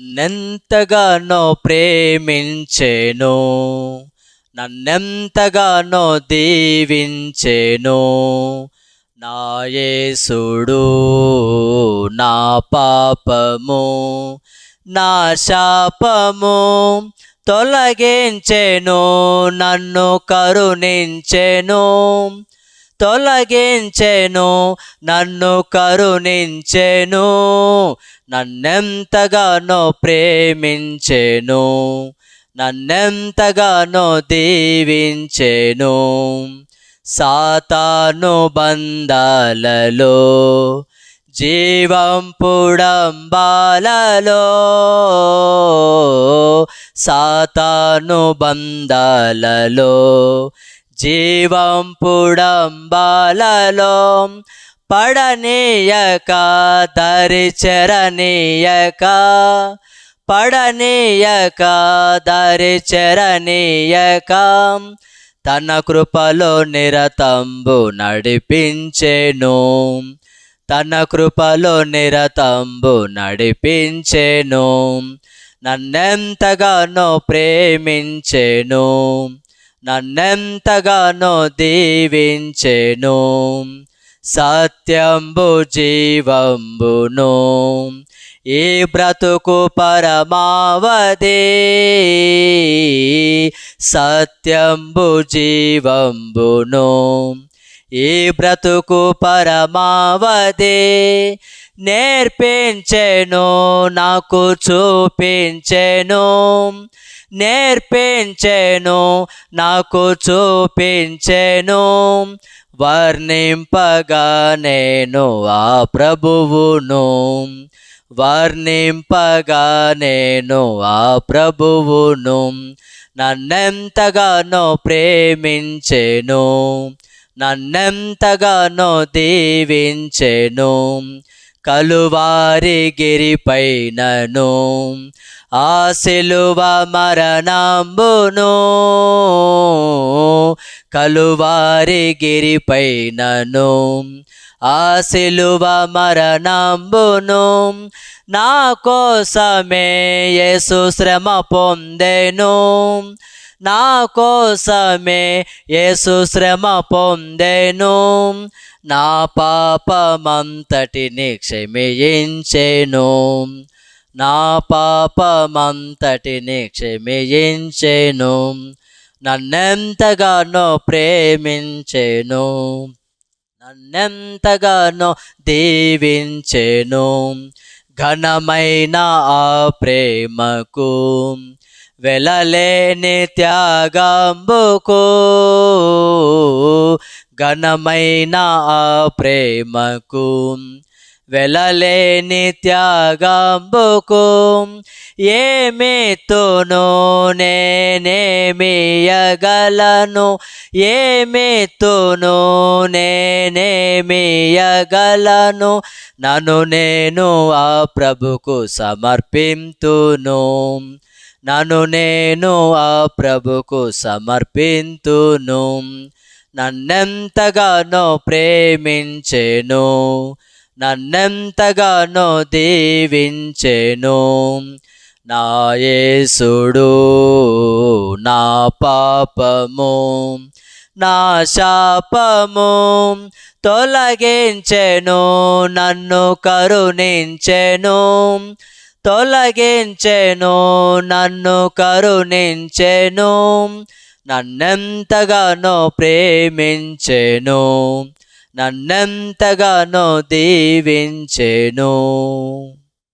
నన్నెంతగానో ప్రేమించెను నన్నెంతగానో దీవించెను నా యేసుడు నా పాపము నా శాపము తొలగించెను నన్ను కరుణించెను. తొలగించెను నన్ను కరుణించెను నన్నెంతగానో ప్రేమించెను నన్నెంతగానో దీవించెను. సాతాను బంధాలలో జీవం పుడంబాలలో సాతాను బంధాలలో జీవం పుడంబాలలో పడనీయక దరిచరణీయక పడనీయక దరిచరణీయక తన కృపలో నిరతంబు నడిపించెను. తన కృపలో నిరతంబు నడిపించెను. నన్నెంతగానో ప్రేమించెను. నన్నెంతగానో దీవించెను సత్యంబు జీవంబును. ఈ బ్రతుకు పరమావదే సత్యంబు జీవంబును. ఈ బ్రతుకు పరమావదే నేర్పించెను నాకు చూపించెను. నేర్పించెను నాకు చూపించెను వర్ణింపగా నేను ఆ ప్రభువును వర్ణింపగా నేను ఆ ప్రభువును నన్నెంతగానో ప్రేమించెను నన్నెంతగానో దీవించెను కలువారి గిరిపైనను ఆ మరణంబును. కలువారి గిరిపైనను ఆ సిలువ మరణంబును. నా కోసమే యేసు శ్రమ పొందెను. నా కోసమే యేసు శ్రమ పొందెను. నా పాపమంతటిని క్షమించెను నా పాపమంతటిని క్షమించెను నన్నెంతగానో ప్రేమించెను. నన్నెంతగానో దీవించెను. ఘనమైన ఆ ప్రేమకు వెలలేని త్యాగంబుకు ఘనమైన ప్రేమకు వెలలేని త్యాగంబుకు ఏమితును నేనేమియగలను? ఏమితును నేనేమియగలను? నన్ను నేను ఆ ప్రభుకు సమర్పింతును. నన్ను నేను ఆ ప్రభుకు సమర్పింతును. నన్నెంతగానో ప్రేమించెను. నన్నెంతగానో దీవించెను. నా యేసుడు నా పాపము నా శాపము తొలగించెను. నన్ను కరుణించెను. తొలగించెను నన్ను కరుణించెను నన్నెంతగానో ప్రేమించెను నన్నెంతగానో దీవించెను.